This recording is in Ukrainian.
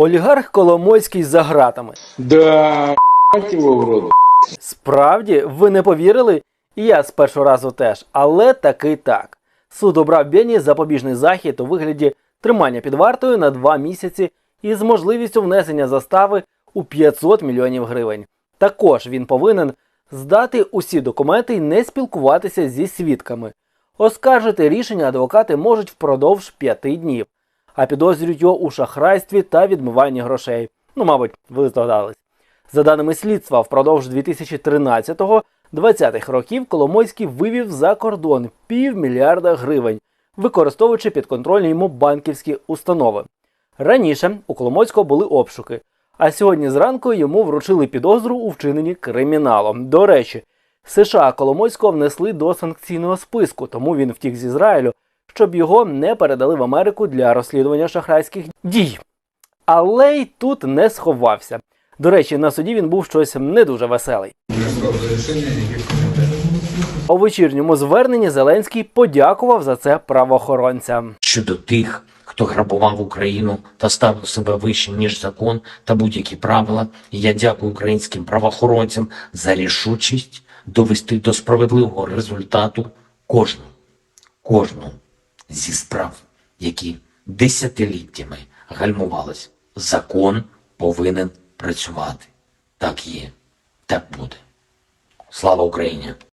Олігарх Коломойський за ґратами. Да, в. Справді, ви не повірили? І я з першого разу теж, але таки так. Суд обрав Бені запобіжний захід у вигляді тримання під вартою на два місяці із можливістю внесення застави у 500 мільйонів гривень. Також він повинен здати усі документи і не спілкуватися зі свідками. Оскаржити рішення адвокати можуть впродовж п'яти днів, а підозрюють його у шахрайстві та відмиванні грошей. Ну, мабуть, ви здогадались. За даними слідства, впродовж 2013-2020 років Коломойський вивів за кордон півмільярда гривень, використовуючи підконтрольні йому банківські установи. Раніше у Коломойського були обшуки, а сьогодні зранку йому вручили підозру у вчиненні криміналу. До речі, США Коломойського внесли до санкційного списку, тому він втік з Ізраїлю, щоб його не передали в Америку для розслідування шахрайських дій. Але й тут не сховався. До речі, на суді він був щось не дуже веселий. У вечірньому зверненні Зеленський подякував за це правоохоронцям. щодо тих, хто грабував Україну та ставив себе вище ніж закон та будь-які правила. Я дякую українським правоохоронцям за рішучість довести до справедливого результату кожну, кожну зі справ, які десятиліттями гальмувались. Закон повинен працювати. Так є, так буде. Слава Україні!